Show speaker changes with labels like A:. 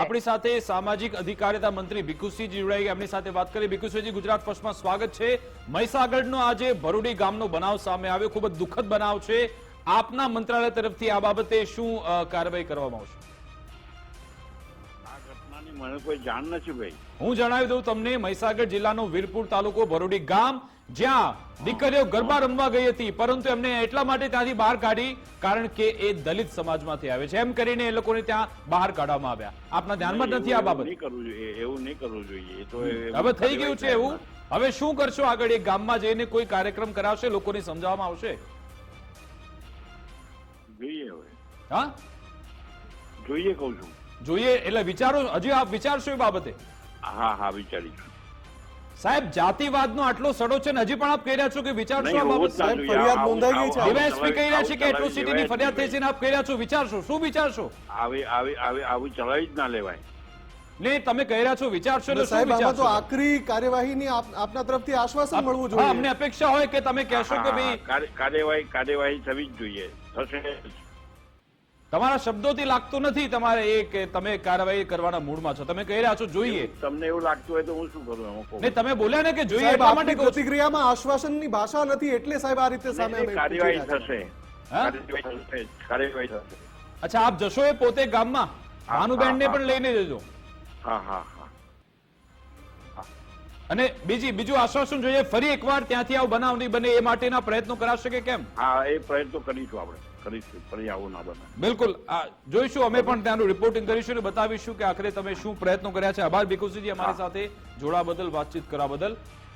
A: આપણી સાથે સામાજિક અધિકારિતા મંત્રી ભીખુસિંહજી જોડાઈ એમની સાથે વાત કરી. ભીખુસિંહજી ગુજરાત ફર્સ્ટમાં સ્વાગત છે. મહીસાગરનો આજે ભરૂડી ગામનો બનાવ સામે આવ્યો. ખૂબ જ દુઃખદ બનાવ છે. આપના મંત્રાલય તરફથી આ બાબતે શું કાર્યવાહી કરવામાં આવશે?
B: મને કોઈ જાણ નથી ભાઈ.
A: હું જણાવી દઉં તમને મહીસાગર જિલ્લાનો વીરપુર તાલુકો ભરૂડી ગામ. જ્યાં દીકરીઓ ગરબા રમવા ગઈ હતી પરંતુ એમને એટલા માટે ત્યાંથી બહાર કાઢી કારણ કે એ દલિત સમાજમાંથી આવે છે. એમ કરીને એ લોકોને ત્યાં બહાર કાઢવામાં આવ્યા. આપના ધ્યાનમાં નથી આ બાબત?
B: એવું નહીં કરવું જોઈએ તો
A: હવે થઈ ગયું છે એવું? હવે શું કરશો આગળ? એ ગામમાં જઈને કોઈ કાર્યક્રમ કરાવશે લોકોને સમજાવવામાં આવશે?
B: જોઈએ હવે.
A: હા?
B: જોઈએ કહું છું.
A: જોઈએ એટલે વિચારો હજી આપ વિચારશો એ બાબતે?
B: હા હા વિચારીશું.
A: સાહેબ જાતિવાદનો આટલો સડો છે ને હજી પણ આપ કહી રહ્યા છો કે વિચારશો આ બાબત સાહેબ
C: ફરિયાદ નોંધાઈ ગઈ છે.
A: ડીવાયએસપી કહી રહ્યા છે કે એટ્રોસિટીની ફરિયાદ થઈ છે ને આપ કહી રહ્યા છો વિચારશો? શું વિચારશો?
B: આવી આવી આવી આવું ચલાવી જ ના લેવાય.
A: ને તમે કહી રહ્યા છો વિચારશો ને
C: સાહેબ આમાં તો
A: વિચારશો?
C: આકરી કાર્યવાહીની આપના તરફથી આશ્વાસન મળવું
A: જોઈએ. અમને અપેક્ષા હોય કે તમે કહેશો કે ભાઈ
B: કાર્યવાહી કાર્યવાહી થવી જ જોઈએ. થશે.
A: તમારા શબ્દોથી લાગતું નથી તમારે એ કે તમે કાર્યવાહી કરવાના મૂડમાં છો? તમે કહી રહ્યા છો જોઈએ.
B: તમને એવું લાગતું હોય તો હું શું કરું એમાં
A: તમે બોલ્યા ને કે જોઈએ એટલા માટે.
C: પ્રતિક્રિયામાં આશ્વાસનની ભાષા નથી એટલે સાહેબ આ રીતે સામે
B: કાર્યવાહી. થશે? કાર્યવાહી થશે
A: અચ્છા આપ જશો એ પોતે ગામમાં? ભાનુબેન ને પણ લઈને જજો.
B: હા હા.
A: અને બીજી બીજું આશ્વાસન જોઈએ ફરી એકવાર ત્યાંથી આવું બનાવ નહીં બને એ માટેના પ્રયત્નો કરાશે કે કેમ?
B: હા એ પ્રયત્નો કરીશું આપણે કરીશું ફરી આવું ના બને.
A: બિલકુલ જોઈશું અમે પણ ત્યાંનું રિપોર્ટિંગ કરીશું અને બતાવીશું કે આખરે તમે શું પ્રયત્નો કર્યા છે. આભાર ભીખુસિંહજી અમારી સાથે જોડા બદલ વાતચીત કરવા બદલ.